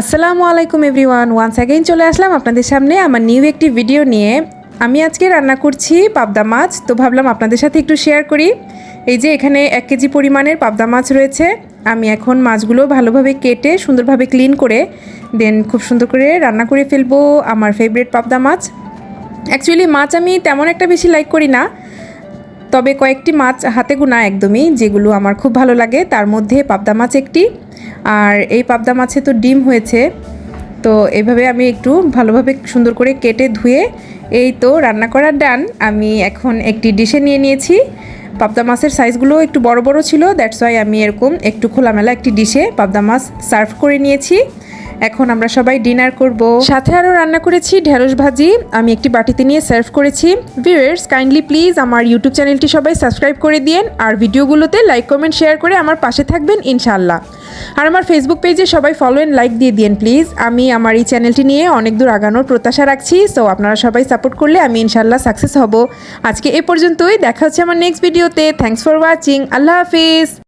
আসসালামু আলাইকুম everyone. Once again চলে আসলাম আপনাদের সামনে আমার নিউ একটি ভিডিও নিয়ে। আমি আজকে রান্না করছি পাবদা মাছ, তো ভাবলাম আপনাদের সাথে একটু শেয়ার করি। এই যে এখানে এক কেজি পরিমাণের পাবদা মাছ রয়েছে। আমি এখন মাছগুলো ভালোভাবে কেটে সুন্দরভাবে ক্লিন করে দেন খুব সুন্দর করে রান্না করে ফেলব আমার ফেভারিট পাবদা মাছ। অ্যাকচুয়ালি মাছ আমি তেমন একটা বেশি লাইক করি না, তবে কয়েকটি মাছ হাতে গোনা একদমই, যেগুলো আমার খুব ভালো লাগে। তার মধ্যে পাবদা মাছ একটি। আর এই পাবদা মাছে তো ডিম হয়েছে, তো এভাবে আমি একটু ভালোভাবে সুন্দর করে কেটে ধুয়ে এই তো রান্না করার ডান। আমি এখন একটি ডিশে নিয়ে নিয়েছি। পাবদা মাছের সাইজগুলো একটু বড় বড় ছিল দ্যাটস ওয়াই আমি এরকম একটু খোলামেলা একটি ডিশে পাবদা মাছ সার্ভ করে নিয়েছি। এখন আমরা সবাই ডিনার করব। সাথে আরও রান্না করেছি ঢেঁড়স ভাজি, আমি একটি বাটিতে নিয়ে সার্ভ করেছি। ভিউয়ার্স কাইন্ডলি প্লিজ আমার ইউটিউব চ্যানেলটি সবাই সাবস্ক্রাইব করে দিন আর ভিডিওগুলোতে লাইক কমেন্ট শেয়ার করে আমার পাশে থাকবেন ইনশাআল্লাহ। আর আমার ফেসবুক পেজে সবাই ফলো অ্যান্ড লাইক দিয়ে দিন প্লিজ আমি আমার এই চ্যানেলটি নিয়ে অনেক দূর আগানোর প্রত্যাশা রাখছি সো আপনারা সবাই সাপোর্ট করলে আমি ইনশাআল্লাহ সাকসেস হব। আজকে এ পর্যন্তই, দেখা হচ্ছে আমার নেক্সট ভিডিওতে থ্যাংকস ফর ওয়াচিং আল্লাহ হাফিজ।